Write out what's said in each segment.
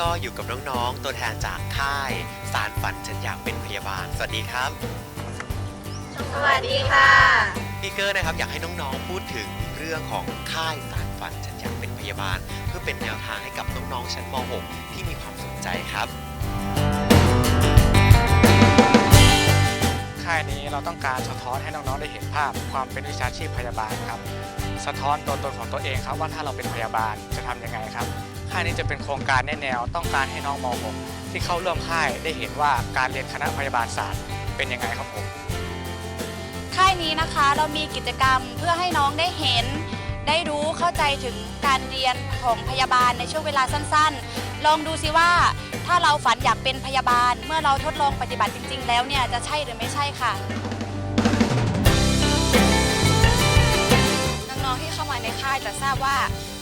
ก็อยู่กับน้องๆ ตัวแทนจากค่าย สารฝันฉันอยากเป็นพยาบาล สวัสดีครับ สวัสดีค่ะ พี่เกอร์นะครับอยากให้น้องๆ พูดถึงเรื่องของค่ายสารฝันฉันอยากเป็นพยาบาล เพื่อเป็นแนวทางให้กับน้องๆ ชั้นม .6 ที่มีความสนใจครับ ค่ายนี้เราต้องการสะท้อนให้น้องๆ ได้เห็นภาพความเป็นวิชาชีพพยาบาลครับ สะท้อนตัวตนของตัวเองครับว่าถ้าเราเป็นพยาบาลจะทำยังไงครับ ค่ายนี้จะเป็นโครงการแนแนว ต้องการให้น้องม .6 ที่เข้าร่วมค่ายได้เห็นว่าการเรียนคณะพยาบาลศาสตร์เป็นยังไงครับผมค่ายนี้นะคะเรามีกิจกรรมเพื่อให้น้องได้เห็น ได้รู้เข้าใจถึงการเรียนของพยาบาลในช่วงเวลาสั้นๆ ลองดูซิว่า ถ้าเราฝันอยากเป็นพยาบาล เมื่อเราทดลองปฏิบัติจริง ๆ แล้วเนี่ยจะใช่หรือไม่ใช่ค่ะ จะทราบว่า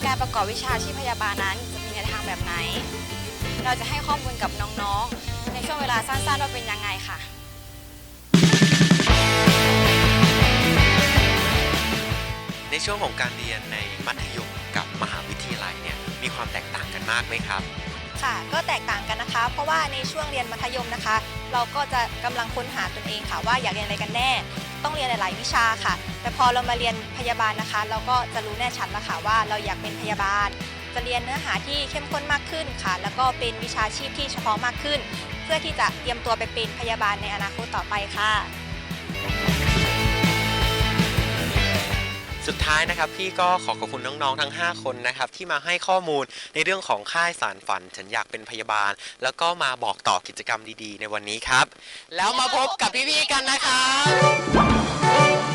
การประกอบวิชาชีพพยาบาลนั้นจะมีในทางแบบไหน เราจะให้ข้อมูลกับน้องๆ ในช่วงเวลาสั้นๆว่าเป็นยังไงค่ะ ในช่วงของการเรียนในมัธยมกับมหาวิทยาลัยเนี่ยมีความแตกต่างกันมากไหมครับ ค่ะก็แตกต่างกันนะคะ เพราะว่าในช่วงเรียนมัธยมนะคะ เราก็จะกำลังค้นหาตนเองค่ะว่าอยากเรียนอะไรกันแน่ ต้องเรียนหลาย ๆ วิชาค่ะ แต่พอเรามาเรียนพยาบาลนะคะ เราก็จะรู้แน่ชัดแล้วค่ะว่าเราอยากเป็นพยาบาล จะเรียนเนื้อหาที่เข้มข้นมากขึ้นค่ะ แล้วก็เป็นวิชาชีพที่เฉพาะมากขึ้น เพื่อที่จะเตรียมตัวไปเป็นพยาบาลในอนาคตต่อไปค่ะ สุดท้ายนะครับพี่ก็ขอขอบคุณน้องๆทั้ง 5 คนนะครับที่มาให้ข้อมูลในเรื่องของค่ายสารฝัน ฉันอยากเป็นพยาบาล แล้วก็มาบอกต่อกิจกรรมดีๆ ในวันนี้ครับ แล้วมาพบกับพี่ๆกันนะครับ